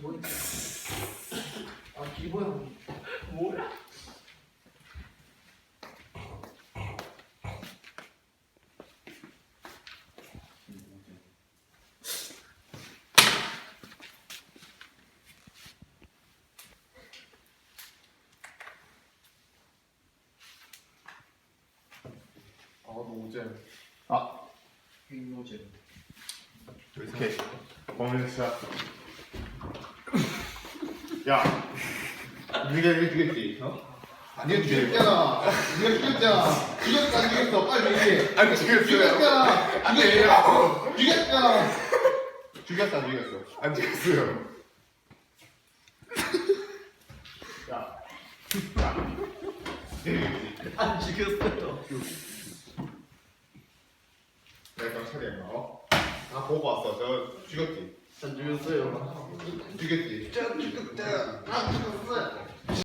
뭐야? 뭐야? 아 노잼 아 횡노잼. 오케이 범인 시작 야 니가 이거 죽였지? 어? 니가 죽였잖아. 니가 죽였잖아. 죽였어 안 죽였어. 빨리 얘기해. 아니 죽였어요. 죽였잖아. 죽였어. 죽였잖아. 죽였어 안 죽였어. 안 죽였어요. 야. 야. 죽였지 안 죽였어요. 내가 경찰이야 어? 다 보고 왔어. 저 죽였지 안 죽였어요. 죽였지 안 죽였어요. 안 죽였어요.